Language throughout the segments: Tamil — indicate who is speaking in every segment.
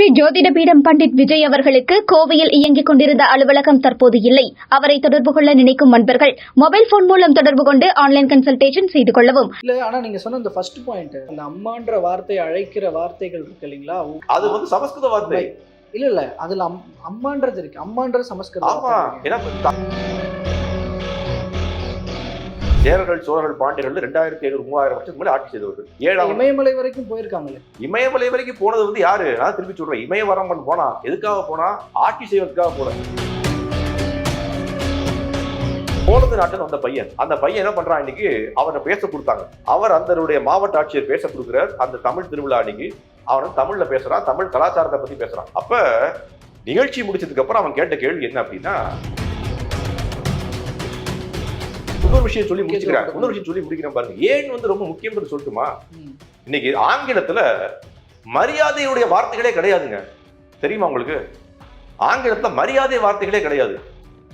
Speaker 1: ஸ்ரீ ஜோதிட பீடம் பண்டிட் விஜய் அவர்களுக்கு கோவையில் இயங்கிக் கொண்டிருந்த அலுவலகம் தற்போது இல்லை. அவரை தொடர்பு கொள்ள நினைக்கும் நண்பர்கள் மொபைல் போன் மூலம் தொடர்பு கொண்டு ஆன்லைன் கன்சல்டேஷன் செய்து கொள்ளவும்.
Speaker 2: இல்ல ஆனா நீங்க சொன்ன இந்த ஃபர்ஸ்ட் பாயிண்ட் அந்த அம்மான்ற வார்த்தையை அழைக்கிற வார்த்தைகள் இருக்கு இல்லைங்களா?
Speaker 3: அது வந்து சமஸ்கிருத வார்த்தை.
Speaker 2: இல்ல இல்ல அதுல அம்- அம்மான்றது இருக்கு. அம்மான்றது சமஸ்கிருத
Speaker 3: ஆமா சேரர்கள் சோழர்கள் பாண்டியர்கள் ரெண்டாயிரத்தி ஐநூறு மூவாயிரம் வருஷத்துக்கு மேலே ஆட்சி செய்தவர்கள். ஏழாம்
Speaker 2: இமயமலை வரைக்கும் போயிருக்காங்களே.
Speaker 3: இமயமலை வரைக்கும் போனது வந்து யாரு? நான் திருப்பி சொல்றேன். இமயவரம்பன் போனா எதுக்காக போனா? ஆட்சி செய்வதற்காக போன. போனது நாட்டுல வந்த பையன். அந்த பையன் என்ன பண்றான் இன்னைக்கு? அவனை பேச கொடுத்தாங்க. அவர் அந்தருடைய மாவட்ட ஆட்சியர் பேச கொடுக்குறார். அந்த தமிழ் திருவிழா அன்னைக்கு அவன் தமிழ்ல பேசுறான் தமிழ் கலாச்சாரத்தை பத்தி பேசுறான். அப்ப நிகழ்ச்சி முடிச்சதுக்கு அப்புறம் அவன் கேட்ட கேள்வி என்ன அப்படின்னா இன்னொரு விஷயம் சொல்லி முடிச்சுக்கிறேன் இன்னொரு விஷயம் சொல்லி முடிக்கிறேன் பாருங்க. ஏன் வந்து ரொம்ப முக்கியம் சொல்லட்டுமா
Speaker 2: ம்.
Speaker 3: இன்னைக்கு ஆங்கிலத்துல மரியாதையுடைய வார்த்தைகளே கிடையாதுங்க. தெரியுமா உங்களுக்கு? ஆங்கிலத்துல மரியாதை வார்த்தைகளே கிடையாது.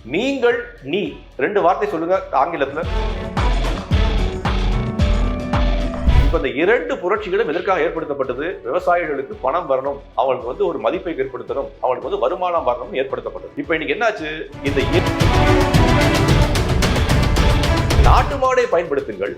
Speaker 3: நீங்கள் நீ. ரெண்டு வார்த்தை சொல்லுங்க ஆங்கிலத்துல. இப்ப இந்த இரண்டு புரட்சிகளும் எதற்காக ஏற்படுத்தப்பட்டது? விவசாயிகளுக்கு பணம் வரணும் அவங்களுக்கு வந்து ஒரு மதிப்பை ஏற்படுத்தணும் அவங்களுக்கு வந்து வருமானம் வரணும்னு ஏற்படுத்தப்பட்டது. இப்ப இன்னைக்கு என்னாச்சு? இந்த நாட்டு மாடை பயன்படுத்துங்கள்.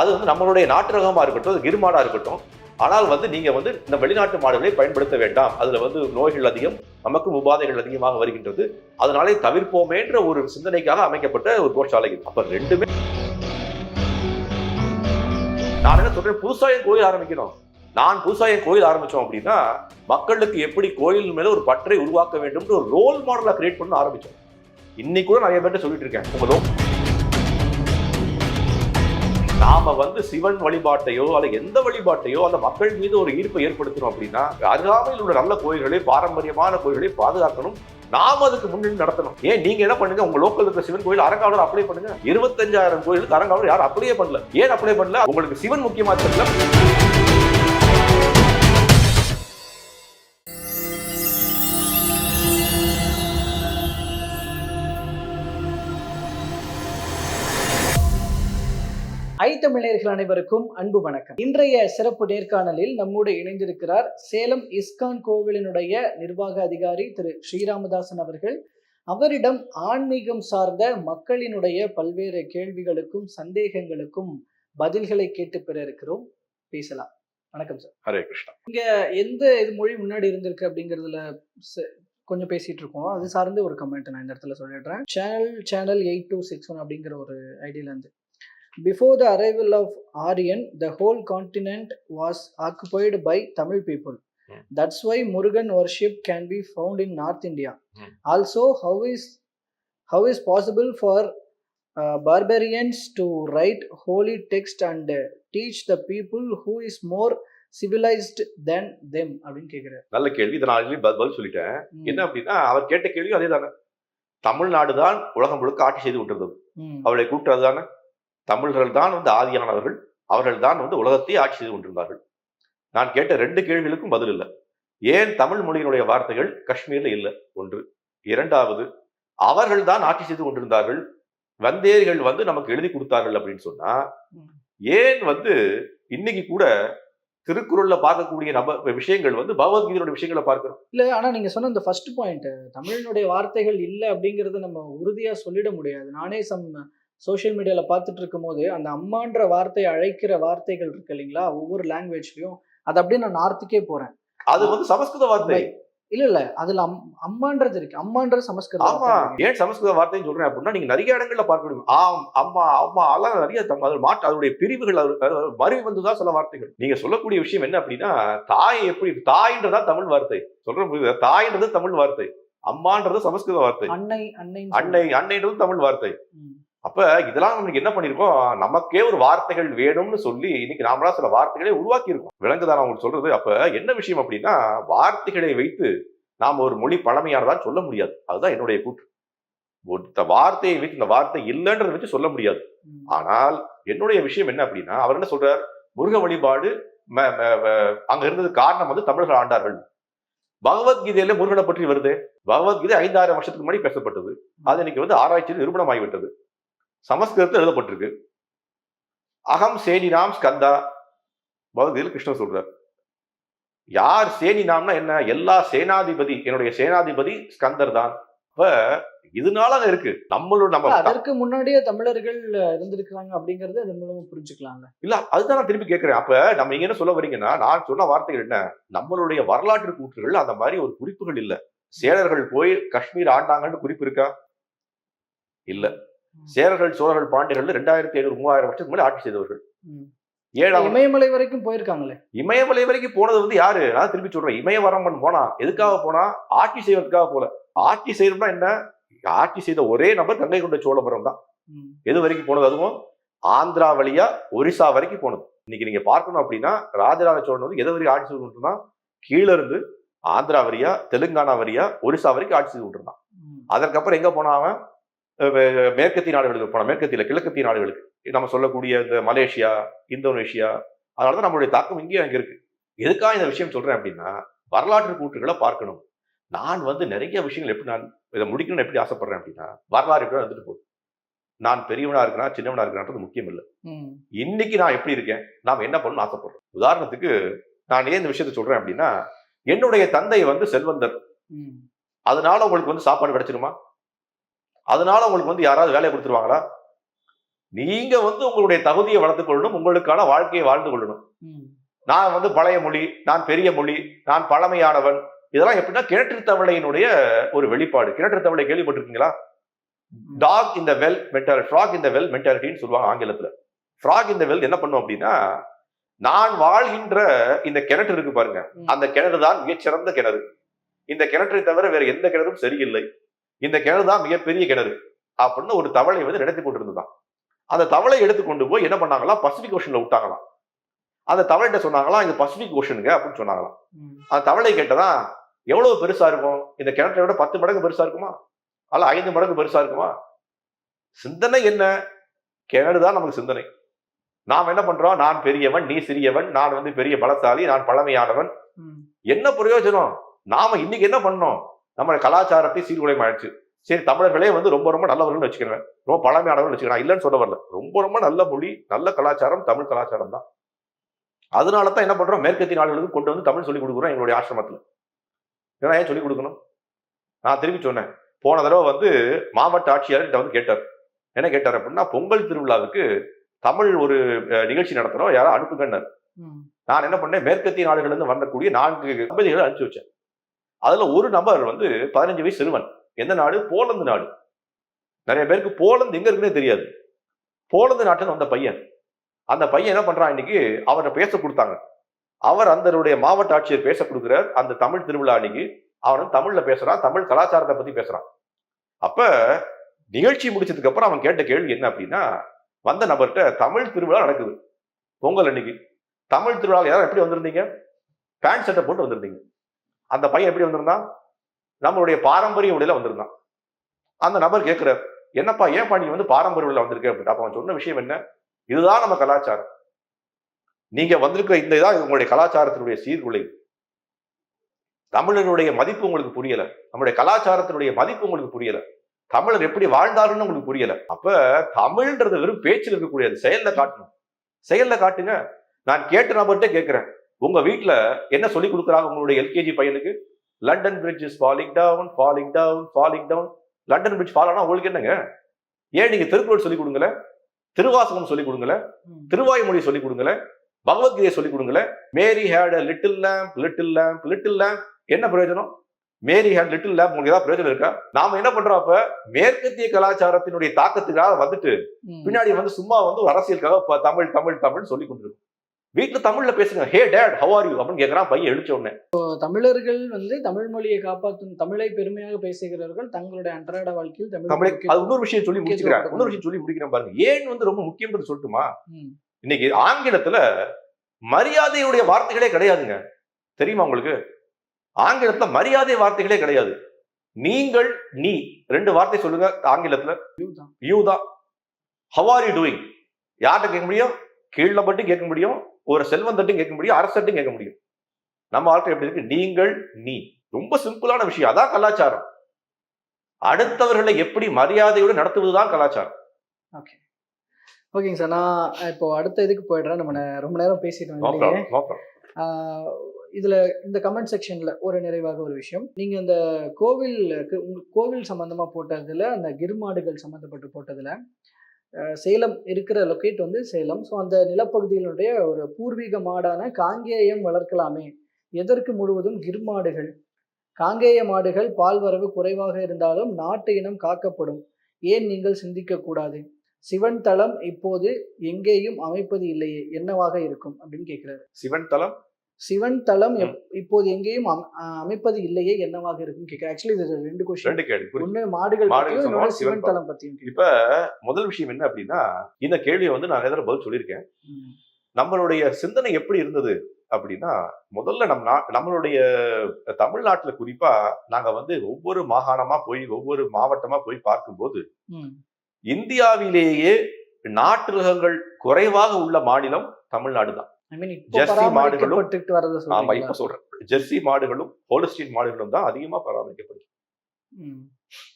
Speaker 3: அது வந்து நம்மளுடைய நாட்டு ரகமாக இருக்கட்டும் அது கிருமாடாக இருக்கட்டும். ஆனால் வந்து நீங்கள் வந்து இந்த வெளிநாட்டு மாடுகளை பயன்படுத்த வேண்டாம். அதில் வந்து நோய்கள் அதிகம் நமக்கும் உபாதைகள் அதிகமாக வருகின்றது. அதனாலே தவிர்ப்போமேன்ற ஒரு சிந்தனைக்காக அமைக்கப்பட்ட ஒரு கோஷாலை அப்போ ரெண்டுமே நான் என்ன சொல்றேன்? புதுசாக என் கோயில் ஆரம்பிக்கணும். நான் புதுசாக என் கோயில் ஆரம்பித்தோம் அப்படின்னா மக்களுக்கு எப்படி கோயில் மேலே ஒரு பற்றை உருவாக்க வேண்டும்னு ஒரு ரோல் மாடலாக கிரியேட் பண்ண ஆரம்பித்தோம் இன்னைக்கு கூட நிறைய பேர்ட்ட சொல்லிட்டு இருக்கேன். உங்க நாம வந்து சிவன் வழிபாட்டையோ அல்ல எந்த வழிபாட்டையோ அந்த மக்கள் மீது ஒரு ஈர்ப்பை ஏற்படுத்தணும் அப்படின்னா அருகாமையில் உள்ள நல்ல கோயில்களை பாரம்பரியமான கோயில்களை பாதுகாக்கணும். நாம அதுக்கு முன்னின்று நடத்தணும். ஏன்? நீங்க என்ன பண்ணுங்க? உங்க லோக்கல் இருக்கிற சிவன் கோயில் அரங்காவலர் அப்ளை பண்ணுங்க. இருபத்தஞ்சாயிரம் கோயிலுக்கு அரங்காவலர் யாரும் அப்ளையே பண்ணல. ஏன் அப்ளை பண்ணல? உங்களுக்கு சிவன் முக்கியமா தெரியல.
Speaker 2: ஐ தமிழர்கள் அனைவருக்கும் அன்பு வணக்கம். இன்றைய சிறப்பு நேர்காணலில் நம்மோடு இணைந்திருக்கிறார் சேலம் இஸ்கான் கோவிலினுடைய நிர்வாக அதிகாரி திரு ஸ்ரீராமதாசன் அவர்கள். அவரிடம் ஆன்மீகம் சார்ந்த மக்களினுடைய பல்வேறு கேள்விகளுக்கும் சந்தேகங்களுக்கும் பதில்களை கேட்டு பெற இருக்கிறோம். பேசலாம். வணக்கம் சார்.
Speaker 3: ஹரே கிருஷ்ணா.
Speaker 2: எந்த இது மொழி முன்னாடி இருந்திருக்கு அப்படிங்கிறதுல கொஞ்சம் பேசிட்டு இருக்கோம். அது சார்ந்து ஒரு கமெண்ட் நான் இந்த இடத்துல சொல்லிடுறேன். Channel channel eight two six one அப்படிங்கிற ஒரு ஐடியில இருந்து. Before the arrival of Aryan the whole continent was occupied by Tamil people. That's why Murugan worship can be found in north India. Also how is how is possible for barbarians to write holy text and uh, teach the people who is more civilized than them? அப்படின்னு கேக்குறாரு.
Speaker 3: நல்ல கேள்வி. இதை நான் பதில் சொல்லிட்டேன். என்ன அப்படின்னா அவர் கேட்ட கேள்வி அதே தானே தமிழ்நாடு தான் உலகம் முழுக்க ஆட்சி செய்து
Speaker 2: ம்,
Speaker 3: அவளை கூப்பிட்டது தானே? தமிழர்கள் தான் வந்து ஆதியானவர்கள் அவர்கள் தான் வந்து உலகத்தையே ஆட்சி செய்து கொண்டிருந்தார்கள். நான் கேட்ட ரெண்டு கேள்விகளுக்கும் பதில் இல்லை. ஏன் தமிழ் மொழியினுடைய வார்த்தைகள் காஷ்மீர்ல இல்லை? ஒன்று. இரண்டாவது அவர்கள் தான் ஆட்சி செய்து கொண்டிருந்தார்கள் வந்தேர்கள் வந்து நமக்கு எழுதி கொடுத்தார்கள் அப்படின்னு சொன்னா. ஏன் வந்து இன்னைக்கு கூட திருக்குறள்ல பார்க்கக்கூடிய நப விஷயங்கள் வந்து பகவத்கீதையோட விஷயங்களை பார்க்கிறோம்?
Speaker 2: இல்ல ஆனா நீங்க சொன்ன இந்த ஃபர்ஸ்ட் பாயிண்ட் தமிழினுடைய வார்த்தைகள் இல்ல அப்படிங்கறத நம்ம உறுதியா சொல்லிட முடியாது. நானே சம் சோஷியல் மீடியால பார்த்துட்டு இருக்கும்போது அந்த அம்மான்ற வார்த்தையை அழைக்கிற வார்த்தைகள் இருக்கு இல்லைங்களா? ஒவ்வொரு லாங்குவேஜ்லயும் அது அப்படியே நான் நார்த்துக்கே போறேன்.
Speaker 3: அது வந்து சமஸ்கிருத வார்த்தை.
Speaker 2: இல்ல இல்ல. அதுல அம் அம்மான்றது இருக்கு. அம்மான்றது சமஸ்கிருத
Speaker 3: ஆமா. ஏன் சமஸ்கிருத வார்த்தைன்னு சொல்றேன் அப்படின்னா நீங்க நிறைய இடங்கள்ல பார்க்க முடியும். ஆம் அம்மா அம்மா எல்லாம் நிறைய அது மாற்று அதனுடைய பிரிவுகள் மருவி வந்துதான் சில வார்த்தைகள். நீங்க சொல்லக்கூடிய விஷயம் என்ன அப்படின்னா தாய் எப்படி தாயின்றதா தமிழ் வார்த்தை. சொல்ற புரியுதா? தாயின்றது தமிழ் வார்த்தை. அம்மான்றது சமஸ்கிருத வார்த்தை.
Speaker 2: அன்னை அன்னை
Speaker 3: அன்னை அன்னைன்றது தமிழ் வார்த்தை. அப்ப இதெல்லாம் நமக்கு என்ன பண்ணிருக்கோம்? நமக்கே ஒரு வார்த்தைகள் வேணும்னு சொல்லி இன்னைக்கு நாமளா சில வார்த்தைகளை உருவாக்கி இருக்கோம் விலங்குதான் உங்களுக்கு சொல்றது? அப்ப என்ன விஷயம் அப்படின்னா வார்த்தைகளை வைத்து நாம ஒரு மொழி பழமையானதான் சொல்ல முடியாது. அதுதான் என்னுடைய கூற்று. ஒருத்த வார்த்தையை வைத்து இந்த வார்த்தை இல்லைன்றதை வச்சு சொல்ல முடியாது. ஆனால் என்னுடைய விஷயம் என்ன அப்படின்னா அவர் என்ன சொல்றார்? முருக வழிபாடு அங்க இருந்தது காரணம் வந்து தமிழர்கள் ஆண்டார்கள். பகவத்கீதையில முருகனை பற்றி வருது. பகவத்கீதை ஐந்தாயிரம் வருஷத்துக்கு முன்னாடி பேசப்பட்டது. அது இன்னைக்கு வந்து ஆராய்ச்சியில் நிரூபணமாகிவிட்டது சமஸ்கிருதத்தில் எழுதப்பட்டிருக்கு. அகம் சேனிராம் ஸ்கந்தா. பகவத்கீதையில் கிருஷ்ணன் சொல்றார். யார் சேனி நாம்னா என்ன? எல்லா சேனாதிபதி என்னுடைய சேனாதிபதி ஸ்கந்தர் தான். அப்ப இதனால இருக்கு. நம்மளோட நம்ம
Speaker 2: அதற்கு முன்னாடியே தமிழர்கள் இருந்திருக்கிறாங்க அப்படிங்கறது அதன் மூலமா புரிஞ்சுக்கலாம்ல
Speaker 3: இல்ல அதுதான் நான் திருப்பி கேட்கிறேன் அப்ப நம்ம இங்க என்ன சொல்ல வரீங்கன்னா நான் சொன்ன வார்த்தைகள் என்ன? நம்மளுடைய வரலாற்று கூற்றுகள் அந்த மாதிரி ஒரு குறிப்புகள் இல்ல. சேரர்கள் போய் காஷ்மீர் ஆண்டாங்கன்னு குறிப்பு இருக்கா? இல்ல. சேரர்கள் சோழர்கள் பாண்டியர்கள் ரெண்டாயிரத்தி ஐநூறு மூவாயிரம் வருஷத்துக்கு மேலே ஆட்சி செய்தவர்கள். ஏழாம்
Speaker 2: இமயமலை வரைக்கும் போயிருக்காங்களே.
Speaker 3: இமயமலை வரைக்கும் போனது வந்து யாரு? நான் திருப்பி சொல்றேன். இமயவரம்பன் போனா எதுக்காக போனா? ஆட்சி செய்வதற்காக போல. ஆட்சி செய்யணும்னா என்ன? ஆட்சி செய்த ஒரே நபர் கங்கை கொண்ட சோழபுரம் தான். எது வரைக்கும் போனது? அதுவும் ஆந்திரா வழியா ஒரிசா வரைக்கும் போனது. இன்னைக்கு நீங்க பார்க்கணும் அப்படின்னா ராஜராஜ சோழன் வந்து எது வரைக்கும் ஆட்சி செய்து கொண்டிருந்தான்? கீழ இருந்து ஆந்திரா வரியா தெலுங்கானா வரியா ஒரிசா வரைக்கும் ஆட்சி செய்து கொண்டிருந்தான். அதற்கப்புறம் எங்க வே- மேற்கத்திய நாடுகளுக்கு போனான் மேற்கத்திய கிழக்கத்திய நாடுகளுக்கு. நம்ம சொல்லக்கூடிய இந்த மலேசியா இந்தோனேஷியா அதனாலதான் நம்மளுடைய தாக்கம் இங்கேயும் அங்க இருக்கு. எதுக்காக இந்த விஷயம் சொல்றேன் அப்படின்னா வரலாற்று கூற்றுகளை பார்க்கணும். நான் வந்து நிறைய விஷயங்கள் எப்படி நான் இதை முடிக்கணும்னு எப்படி ஆசைப்படுறேன் அப்படின்னா வரலாறு எப்படி வந்துட்டு போகுது. நான் பெரியவனா இருக்கிறேன் சின்னவனா இருக்கிறான்றது முக்கியம் இல்லை. இன்னைக்கு நான் எப்படி இருக்கேன் நாம் என்ன பண்ணணும்னு ஆசைப்படுறோம். உதாரணத்துக்கு நான் ஏன் இந்த விஷயத்தை சொல்றேன் அப்படின்னா என்னுடைய தந்தை வந்து செல்வந்தர். அதனால உங்களுக்கு வந்து சாப்பாடு கிடைச்சிருமா? அதனால உங்களுக்கு வந்து யாராவது வேலையை கொடுத்துருவாங்களா? நீங்க வந்து உங்களுடைய தகுதியை வளர்த்துக் கொள்ளணும் உங்களுக்கான வாழ்க்கையை வாழ்ந்து கொள்ளணும். நான் வந்து பழைய மொழி நான் பெரிய மொழி நான் பழமையானவன் இதெல்லாம் எப்படின்னா கிணற்று தவளையினுடைய ஒரு வெளிப்பாடு. கிணற்று தவளை கேள்விப்பட்டிருக்கீங்களா? Talk in the well mentality frog in the well மென்டாலிட்டின்னு சொல்லுவாங்க ஆங்கிலத்துல. ஃப்ராக் இந்த வெல் என்ன பண்ணும் அப்படின்னா நான் வாழ்கின்ற இந்த கிணற்று இருக்கு பாருங்க. அந்த கிணறு தான் மிகச்சிறந்த கிணறு. இந்த கிணற்றை தவிர வேற எந்த கிணறும் சரியில்லை. இந்த கிணறு தான் மிகப்பெரிய கிணறு அப்படின்னு ஒரு தவளை வந்து நினைத்து கொண்டிருந்ததான் அந்த தவளை எடுத்து கொண்டு போய் என்ன பண்ணாங்களாம் பசிபிக் ஓஷன்ல விட்டாங்களாம். அந்த தவளைகிட்ட சொன்னாங்களாம் இது பசிபிக் ஓஷனுங்க அப்படின்னு சொன்னாங்களாம். அந்த தவளை கேட்டதா எவ்வளவு பெருசா இருக்கும்? இந்த கிணற்றை விட பத்து மடங்கு பெருசா இருக்குமா? அல்ல ஐந்து மடங்கு பெருசா இருக்குமா? சிந்தனை என்ன? கிணறு தான் நமக்கு சிந்தனை. நாம் என்ன பண்றோம்? நான் பெரியவன் நீ சிறியவன் நான் வந்து பெரிய பலசாலி நான் பழமையானவன். என்ன பிரயோஜனம்? நாம இன்னைக்கு என்ன பண்ணோம்? நம்ம கலாச்சாரத்தை சீர்குலையம் ஆயிடுச்சு சரி தமிழர்களே வந்து ரொம்ப ரொம்ப நல்லவர்கள் வச்சுக்கிறேன். ரொம்ப பழமையானவர்கள் வச்சுக்கிறேன். இல்லைன்னு சொல்ல வரல. ரொம்ப ரொம்ப நல்ல மொழி நல்ல கலாச்சாரம் தமிழ் கலாச்சாரம் தான். அதனால தான் என்ன பண்றோம்? மேற்கத்திய நாடுகளுக்கு கொண்டு வந்து தமிழ் சொல்லி கொடுக்குறோம் எங்களுடைய ஆசிரமத்துல. ஏன்னா ஏன் சொல்லி கொடுக்கணும்? நான் திருப்பி சொன்னேன். போன தடவை வந்து மாவட்ட ஆட்சியாளர் கிட்ட வந்து கேட்டார். என்ன கேட்டார் அப்படின்னா பொங்கல் திருவிழாவுக்கு தமிழ் ஒரு நிகழ்ச்சி நடத்துறோம் யாரோ அனுப்புங்கன்னார். நான் என்ன பண்ணேன்? மேற்கத்திய நாடுகள்ல இருந்து வரக்கூடிய நான்கு தம்பதிகளை அனுப்பிச்சு வச்சேன். அதுல ஒரு நபர் வந்து பதினஞ்சு வயசு சிறுவன். எந்த நாடு? போலந்து நாடு. நிறைய பேருக்கு போலந்து எங்க இருக்குன்னே தெரியாது. போலந்து நாட்டில் வந்த பையன். அந்த பையன் என்ன பண்றான் இன்னைக்கு? அவரை பேச கொடுத்தாங்க. அவர் அந்தருடைய மாவட்ட ஆட்சியர் பேச கொடுக்குறார். அந்த தமிழ் திருவிழா அன்னைக்கு அவன் தமிழ்ல பேசுறான். தமிழ் கலாச்சாரத்தை பத்தி பேசுறான். அப்ப நிகழ்ச்சி முடிச்சதுக்கு அப்புறம் அவன் கேட்ட கேள்வி என்ன அப்படின்னா வந்த நபர்கிட்ட தமிழ் திருவிழா நடக்குது. பொங்கல் அன்னைக்கு. தமிழ் திருவிழா யாரும் எப்படி வந்திருந்தீங்க? பேண்ட் சட்டை போட்டு வந்திருந்தீங்க. அந்த பையன் எப்படி வந்திருந்தான் நம்மளுடைய பாரம்பரிய உடையில வந்திருந்தான் அந்த நபர் கேட்கிறார் என்னப்பா ஏன்பா நீ வந்து பாரம்பரிய உள்ள வந்திருக்க? அப்படின்னு அப்ப அவன் சொன்ன விஷயம் என்ன? இதுதான் நம்ம கலாச்சாரம். நீங்க வந்திருக்கிற இந்த இதான் உங்களுடைய கலாச்சாரத்தினுடைய சீர்குலை. தமிழனுடைய மதிப்பு உங்களுக்கு புரியல. நம்முடைய கலாச்சாரத்தினுடைய மதிப்பு உங்களுக்கு புரியல. தமிழர் எப்படி வாழ்ந்தாருன்னு உங்களுக்கு புரியல. அப்ப தமிழ்ன்றது வெறும் பேச்சில் இருக்கக்கூடியது. செயல்ல காட்டணும். செயல்ல காட்டுங்க. நான் கேட்ட நபர்கிட்ட கேட்கிறேன் உங்க வீட்ல என்ன சொல்லி கொடுக்குறாங்க உங்களுடைய எல்கேஜி பையனுக்கு? London bridge is falling down falling down falling down London bridge fall ஆனா உங்களுக்கு என்னங்க? ஏன் நீங்க திருக்குறள் சொல்லி கொடுங்களேன் திருவாசகம் சொல்லி கொடுங்களேன். திருவாய்மொழி சொல்லி கொடுங்களேன் பகவத்கீதை சொல்லி கொடுங்களேன் Mary had a little lamb little lamb little lamb என்ன பிரயோஜனம்? மேரி ஹேட் லிட்டில் லேம்ப் உங்களுக்கு ஏதாவது பிரயோஜனம் இருக்கா? நாம என்ன பண்றோம் அப்ப? மேற்கத்திய கலாச்சாரத்தினுடைய தாக்கத்துக்காக வந்துட்டு. பின்னாடி வந்து சும்மா வந்து ஒரு அரசியலுக்காக தமிழ் தமிழ் தமிழ் சொல்லி கொண்டிருக்கும். வீட்டுல தமிழ்ல பேசுங்க. Hey dad how are you அப்படின்னு கேக்குறான் பையன் எழுச்ச உடனே.
Speaker 2: தமிழர்கள் வந்து தமிழ் மொழியை காப்பாற்றும் தமிழை பெருமையாக பேசுகிறவர்கள் தங்களுடைய அன்றாட வாழ்க்கையில் தமிழ்
Speaker 3: அது இன்னொரு விஷயம் சொல்லி முடிச்சுக்கிறேன் இன்னொரு விஷயம் சொல்லி முடிக்கிறேன் பாருங்க. ஏன் வந்து ரொம்ப முக்கியன்றது சொல்லட்டுமா?
Speaker 2: ம்.
Speaker 3: இன்னைக்கு ஆங்கிலத்துல மரியாதையுடைய வார்த்தைகளே கிடையாதுங்க. தெரியுமா உங்களுக்கு? ஆங்கிலத்துல மரியாதை வார்த்தைகளே கிடையாது. நீங்கள் நீ ரெண்டு வார்த்தை சொல்லுங்க ஆங்கிலத்துல. யூ தான். ஹவ் ஆர் யூ டூயிங் யார்கிட்ட கேட்க முடியும்? கீழ மட்டும் கேட்க முடியும் ஒரு செல்வந்தட்டும் கேட்க முடியும் அரசட்டும் கேட்க முடியும். நம்ம வாழ்க்கை எப்படி இருக்கு? நீங்கள் நீ. ரொம்ப சிம்பிளான விஷயம். அதான் கலாச்சாரம். அடுத்தவர்களை எப்படி மரியாதையோடு நடத்துவதுதான் கலாச்சாரம்.
Speaker 2: ஓகேங்க சார் நான் இப்போ அடுத்த இதுக்கு போயிடுறேன். நம்ம ரொம்ப நேரம் பேசிட்டு வந்தீங்க. இதுல இந்த கமெண்ட் செக்ஷன்ல ஒரு நிறைவாக ஒரு விஷயம். நீங்க இந்த கோவிலுக்கு உங்க கோவில் சம்பந்தமா போட்டதுல அந்த கிருமாடுகள் சம்பந்தப்பட்டு போட்டதுல சேலம் இருக்கிற லொக்கேட் வந்து சேலம். ஸோ அந்த நிலப்பகுதியினுடைய ஒரு பூர்வீக மாடான காங்கேயம் வளர்க்கலாமே. எதற்கு முழுவதும் கிர்மாடுகள் காங்கேய மாடுகள் பால் வரவு குறைவாக இருந்தாலும் நாட்டு இனம் காக்கப்படும். ஏன் நீங்கள் சிந்திக்கக்கூடாது சிவன் தளம் இப்போது எங்கேயும் அமைப்பது இல்லையே. என்னவாக இருக்கும்? அப்படின்னு கேட்கிறாரு
Speaker 3: சிவன் தளம்
Speaker 2: சிவன் எப்- இப்போது எங்கேயும் அமைப்பது இல்லையே என்னவாக இருக்கும் ஆக்சுவலி இது ரெண்டு கொஸ்டின்
Speaker 3: ரெண்டு கேள்வி.
Speaker 2: ஒண்ணு மாடுகள்
Speaker 3: மாடுகள் சிவன்
Speaker 2: தலம் பத்தியும்.
Speaker 3: இப்ப முதல் விஷயம் என்ன அப்படின்னா இந்த கேள்வியை வந்து நான் எதிர பதில் சொல்லியிருக்கேன். நம்மளுடைய சிந்தனை எப்படி இருந்தது அப்படின்னா முதல்ல நம் நா நம்மளுடைய தமிழ்நாட்டுல குறிப்பா நாங்க வந்து ஒவ்வொரு மாகாணமா போய் ஒவ்வொரு மாவட்டமா போய் பார்க்கும்போது. இந்தியாவிலேயே நாட்டு ரகங்கள் குறைவாக உள்ள மாநிலம் தமிழ்நாடு தான் ஜெர்சி மாடுகளும் ஆமா? இப்ப சொல்றேன். ஜெர்சி மாடுகளும் ஹோலஸ்டீன் மாடுகளும் தான் அதிகமா பராமரிக்கப்படுது.
Speaker 2: ம்.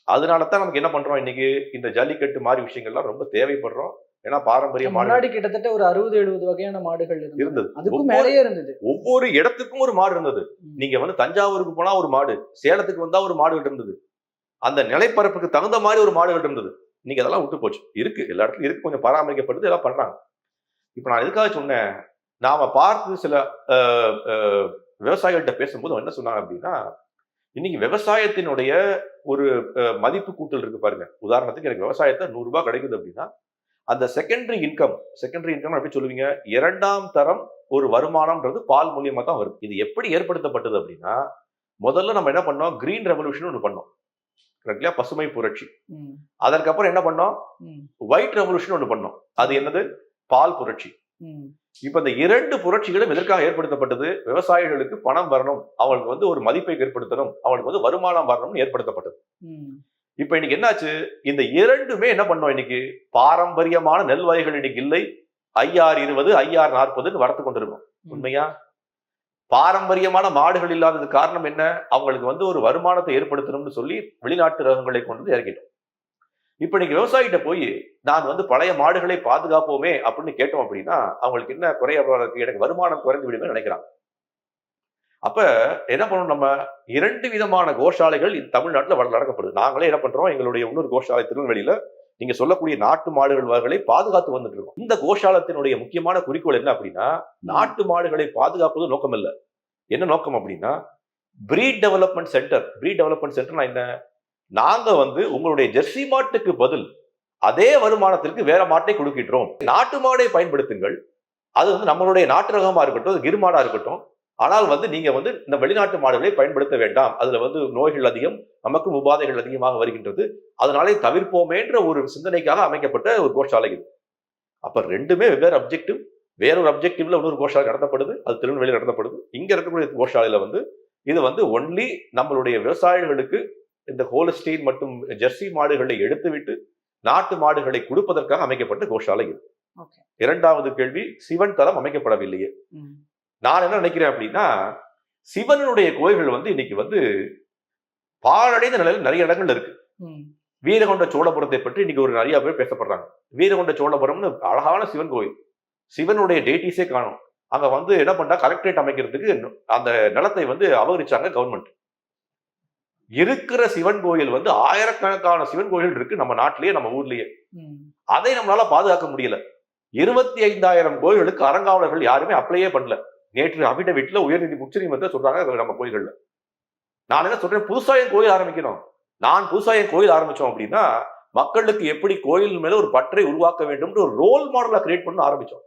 Speaker 3: அதனால தான் நமக்கு என்ன பண்றோம் இன்னைக்கு? இந்த ஜல்லிக்கட்டு மாதிரி விஷயங்கள்லாம் ரொம்ப தேவைப்படுறோம். ஏன்னா பாரம்பரிய மாடு
Speaker 2: கிட்டத்தட்ட ஒரு அறுபது எழுபது வகையான மாடுகள் இருந்தது. அதுக்கும்
Speaker 3: ஒவ்வொரு-
Speaker 2: மேலேயே இருந்தது.
Speaker 3: ஒவ்வொரு இடத்துக்கும் ஒரு மாடு இருந்தது. நீங்க வந்து தஞ்சாவூருக்கு போனா ஒரு மாடு சேலத்துக்கு வந்தா ஒரு மாடுகள் இருந்தது. அந்த நிலைப்பரப்புக்கு தகுந்த மாதிரி ஒரு மாடுகள் இருந்தது. நீங்க அதெல்லாம் விட்டு போச்சு. இருக்கு. எல்லா இடத்துலயும் இருக்கு. கொஞ்சம் பராமரிக்கப்படுது எல்லாம் பண்றாங்க. இப்ப நான் எதுக்காக சொன்னேன்? நாம பார்த்து சில விவசாயிகள்கிட்ட பேசும்போது என்ன சொன்னாங்க அப்படின்னா இன்னைக்கு விவசாயத்தினுடைய ஒரு மதிப்பு கூட்டல் இருக்கு பாருங்க. உதாரணத்துக்கு எனக்கு விவசாயத்தை நூறு ரூபாய் கிடைக்குது அப்படின்னா அந்த செகண்டரி இன்கம் செகண்டரி இன்கம் எப்படி சொல்லுவீங்க? இரண்டாம் தரம் ஒரு வருமானம்ன்றது பால் மூலியமா தான் வருது இது எப்படி ஏற்படுத்தப்பட்டது அப்படின்னா முதல்ல நம்ம என்ன பண்ணோம்? கிரீன் ரெவல்யூஷன் ஒன்று பண்ணோம். கரெக்ட்லையா பசுமை புரட்சி. அதற்கப்புறம் என்ன பண்ணோம். ஒயிட் ரெவல்யூஷன் ஒன்று பண்ணோம். அது என்னது? பால் புரட்சி. இப்ப இந்த இரண்டு புரட்சிகளும் எதற்காக ஏற்படுத்தப்பட்டது? விவசாயிகளுக்கு பணம் வரணும் அவங்களுக்கு வந்து ஒரு மதிப்பை ஏற்படுத்தணும் அவங்களுக்கு வந்து வருமானம் வரணும்னு ஏற்படுத்தப்பட்டது. இப்ப இன்னைக்கு என்னாச்சு? இந்த இரண்டுமே என்ன பண்ணோம் இன்னைக்கு? பாரம்பரியமான நெல் வகைகள் இன்னைக்கு இல்லை. ஐஆர் இருபது ஐஆர் நாற்பதுன்னு வளர்த்து கொண்டிருக்கோம். உண்மையா? பாரம்பரியமான மாடுகள் இல்லாதது காரணம் என்ன? அவங்களுக்கு வந்து ஒரு வருமானத்தை ஏற்படுத்தணும்னு சொல்லி வெளிநாட்டு ரகங்களை கொண்டு வந்து இறக்கிட்டோம். இப்ப நீங்க விவசாயிகிட்ட போய் நான் வந்து பழைய மாடுகளை பாதுகாப்போமே அப்படின்னு கேட்டோம் அப்படின்னா அவங்களுக்கு என்ன குறைய எனக்கு வருமானம் குறைந்து விடுமே நினைக்கிறாங்க. அப்ப என்ன பண்ணணும் நம்ம? இரண்டு விதமான கோஷாலைகள் இந்த தமிழ்நாட்டுல வள- நடக்கப்படுது. நாங்களே என்ன பண்றோம்? எங்களுடைய இன்னொரு கோஷாலை திருநெல்வேலியில நீங்க சொல்லக்கூடிய நாட்டு மாடுகள் வகைகளை பாதுகாத்து வந்துட்டு இருக்கோம். இந்த கோஷாலத்தினுடைய முக்கியமான குறிக்கோள் என்ன அப்படின்னா நாட்டு மாடுகளை பாதுகாப்பது நோக்கம் இல்லை என்ன நோக்கம் அப்படின்னா breed development centre breed development சென்டர்னா என்ன? நாங்கள் வந்து உங்களுடைய ஜெர்சி மாட்டுக்கு பதில் அதே வருமானத்திற்கு வேற மாட்டை கொடுக்கின்றோம். நாட்டு மாடை பயன்படுத்துங்கள். அது வந்து நம்மளுடைய நாட்டு ரகமாக இருக்கட்டும் அது கிருமாடா இருக்கட்டும். ஆனால் வந்து நீங்க வந்து இந்த வெளிநாட்டு மாடுகளை பயன்படுத்த வேண்டாம். அதுல வந்து நோய்கள் அதிகம் நமக்கும் உபாதைகள் அதிகமாக வருகின்றது. அதனாலே தவிர்ப்போமேன்ற ஒரு சிந்தனைக்காக அமைக்கப்பட்ட ஒரு கோஷாலை இது. அப்ப ரெண்டுமே வெவ்வேறு அப்ஜெக்டிவ் வேறொரு அப்ஜெக்டிவ்ல இன்னொரு கோஷாலை நடத்தப்படுது. அது திருநெல்வேலி நடத்தப்படுது. இங்க இருக்கக்கூடிய கோஷாலையில வந்து இது வந்து ஒன்லி நம்மளுடைய விவசாயிகளுக்கு இந்த ஹோலஸ்டீன் மற்றும் ஜெர்சி மாடுகளை எடுத்துவிட்டு நாட்டு மாடுகளை கொடுப்பதற்காக அமைக்கப்பட்ட கோஷாலை இது. இரண்டாவது கேள்வி சிவன் தலம் அமைக்கப்படவில்லையே. நான் என்ன நினைக்கிறேன் அப்படின்னா சிவனுடைய கோயில்கள் வந்து இன்னைக்கு வந்து பாழடைந்த நிலையில் நிறைய இடங்கள் இருக்கு. வீரகொண்ட சோழபுரத்தை பற்றி இன்னைக்கு ஒரு நிறைய பேர் பேசப்படுறாங்க. வீரகொண்ட சோழபுரம்னு அழகான சிவன் கோயில். சிவனுடைய டேட்டிஸே காணும். அங்க வந்து என்ன பண்ணா கலெக்டரேட் அமைக்கிறதுக்கு அந்த நிலத்தை வந்து அபகரிச்சாங்க கவர்மெண்ட் இருக்கிற சிவன் கோயில் வந்து ஆயிரக்கணக்கான சிவன் கோயில் இருக்கு நம்ம நாட்டிலேயே நம்ம ஊர்லயே. அதை நம்மளால பாதுகாக்க முடியல. இருபத்தி ஐந்தாயிரம் கோயில்களுக்கு அறங்காவலர்கள் யாருமே அப்ளையே பண்ணல. நேற்று அபிடவிட்ல உயர்நீதி உச்சநீதிமன்றத்தை சொல்றாங்க நம்ம கோயில்கள்ல. நான் என்ன சொல்றேன் புதுசா என் கோயில் ஆரம்பிக்கணும். நான் புதுசா என் கோயில் ஆரம்பிச்சோம் அப்படின்னா மக்களுக்கு எப்படி கோயில் மேல ஒரு பற்றை உருவாக்க வேண்டும்ன்ற ஒரு ரோல் மாடலா கிரியேட் பண்ண ஆரம்பிச்சோம்.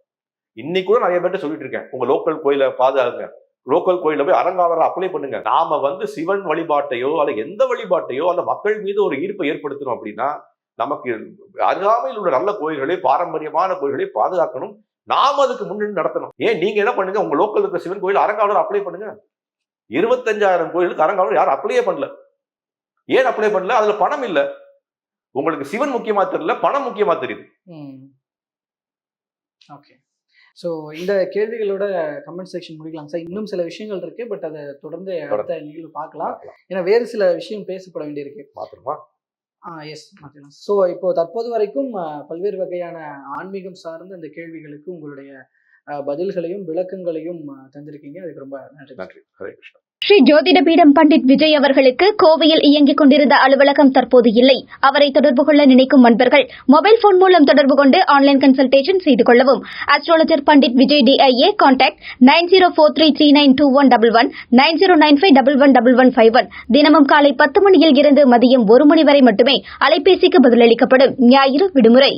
Speaker 3: இன்னைக்கு கூட நிறைய பேர்ட்ட சொல்லிட்டு இருக்கேன். உங்க லோக்கல் கோயிலை பாதுகாங்க. லோக்கல் கோயிலில் போய் அறங்காவலரை அப்ளை பண்ணுங்க. நாம வந்து சிவன் வழிபாட்டையோ அல்ல எந்த வழிபாட்டையோ அந்த மக்கள் மீது ஒரு ஈர்ப்பை ஏற்படுத்தணும் அப்படின்னா நமக்கு அருகாமையில் உள்ள நல்ல கோயில்களை பாரம்பரியமான கோயில்களை பாதுகாக்கணும். நாம அதுக்கு முன்னின்று நடத்தணும். ஏன்? நீங்க என்ன பண்ணுங்க? உங்க லோக்கல் இருக்க சிவன் கோயில் அறங்காவலர் அப்ளை பண்ணுங்க. இருபத்தஞ்சாயிரம் கோயிலுக்கு அறங்காவலர் யாரும் அப்ளையே பண்ணல. ஏன் அப்ளை பண்ணல? அதுல பணம் இல்லை. உங்களுக்கு சிவன் முக்கியமா தெரியல பணம் முக்கியமா தெரியுது.
Speaker 2: ஓகே. ஸோ இந்த கேள்விகளோட கமெண்ட் செக்ஷன் முடிக்கலாம். சார் இன்னும் சில விஷயங்கள் இருக்கு. பட் அதை தொடர்ந்து அடுத்த நிகழ்வு பார்க்கலாம். ஏன்னா வேறு சில விஷயம் பேசப்பட வேண்டியிருக்கு.
Speaker 3: மாத்திரமா
Speaker 2: ஆ எஸ் மாற்றிடலாம் ஸோ இப்போ தற்போது வரைக்கும் பல்வேறு வகையான ஆன்மீகம் சார்ந்த இந்த கேள்விகளுக்கு உங்களுடைய பதில்களையும் விளக்கங்களையும் தந்திருக்கீங்க. அதுக்கு ரொம்ப நன்றி.
Speaker 3: நன்றி. ஹரே கிருஷ்ணா.
Speaker 1: ஸ்ரீ ஜோதிடபீடம் பண்டிட் விஜய் அவர்களுக்கு கோவையில் இயங்கிக் கொண்டிருந்த அலுவலகம் தற்போது இல்லை. அவரை தொடர்பு கொள்ள நினைக்கும் நண்பர்கள் மொபைல் போன் மூலம் தொடர்பு கொண்டு ஆன்லைன் கன்சல்டேஷன் செய்து கொள்ளவும். Astrologer Pandit Vijay DIA contact nine zero four three three nine two one double one nine zero nine five double one double one five one. தினமும் காலை பத்து மணியில் இருந்து மதியம் ஒரு மணி வரை மட்டுமே அலைபேசிக்கு பதிலளிக்கப்படும் ஞாயிறு விடுமுறை.